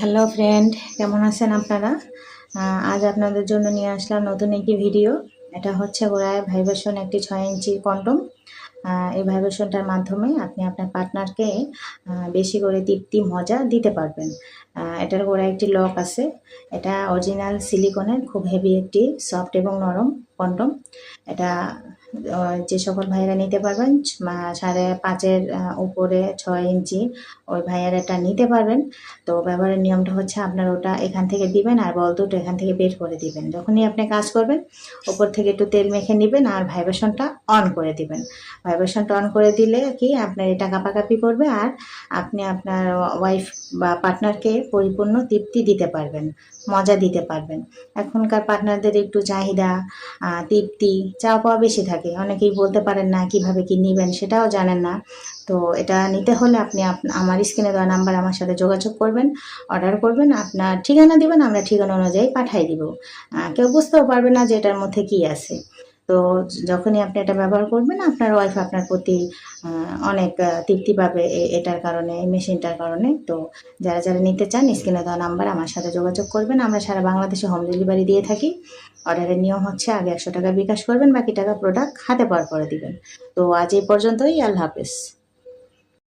Hello friend, কেমন আছেন আপনারা? আজ আপনাদের জন্য নিয়ে আসলাম নতুন একটি ভিডিও। এটা হচ্ছে গোড়ায় ভাইব্রেশন একটি ছয় ইঞ্চি কন্ডম। এই ভাইব্রেশনটার মাধ্যমে আপনি আপনার পার্টনারকে বেশি করে তৃপ্তি, মজা দিতে পারবেন। এটার গোড়ায় একটি লক আছে। এটা অরিজিনাল সিলিকনের, খুব হেভি একটি, সফট এবং নরম। কন্ডম এটা যে সকল ভাইয়েরা নিতে পারবেন সাড়ে পাঁচের উপরে ছয় ইঞ্চি ওই ভাইয়েরা এটা নিতে পারবেন। তো ব্যবহারের নিয়মটা হচ্ছে আপনার ওটা এখান থেকে দিবেন আর বল দুটো এখান থেকে বের করে দিবেন। যখনই আপনি কাজ করবেন, ওপর থেকে একটু তেল মেখে নেবেন আর ভাইব্রেশনটা অন করে দিবেন। ভাইব্রেশনটা অন করে দিলে কি আপনার এটা কাপাকাপি করবে আর আপনি আপনার ওয়াইফ বা পার্টনারকে পরিপূর্ণ তৃপ্তি দিতে পারবেন, মজা দিতে পারবেন। এখনকার পার্টনারদের একটু চাহিদা তৃপ্তি চা পাওয়া বেশি থাকে। অনেকেই বলতে পারেন না কীভাবে কি নেবেন সেটাও জানেন না। তো এটা নিতে হলে আপনি আমার স্ক্রিনে দেওয়া নাম্বার আমার সাথে যোগাযোগ করবেন, অর্ডার করবেন, আপনার ঠিকানা দিবেন, আমরা ঠিকানা অনুযায়ী পাঠাই দিব। কেউ বুঝতেও পারবে না যে এটার মধ্যে কি আছে। তো যখনই আপনি এটা ব্যবহার করবেন, আপনার ওয়াইফ আপনার প্রতি অনেক তৃপ্তি পাবে এটার কারণে, এই মেশিনটার কারণে। তো যারা যারা নিতে চান, স্ক্রিনে দেওয়া নাম্বার আমার সাথে যোগাযোগ করবেন। আমরা সারা বাংলাদেশে হোম ডেলিভারি দিয়ে থাকি। অর্ডারের নিয়ম হচ্ছে আগে একশো টাকা বিকাশ করবেন, বাকি টাকা প্রোডাক্ট হাতে পাওয়ার পরে দিবেন। তো আজ এই পর্যন্তই, আল্লাহ হাফেজ।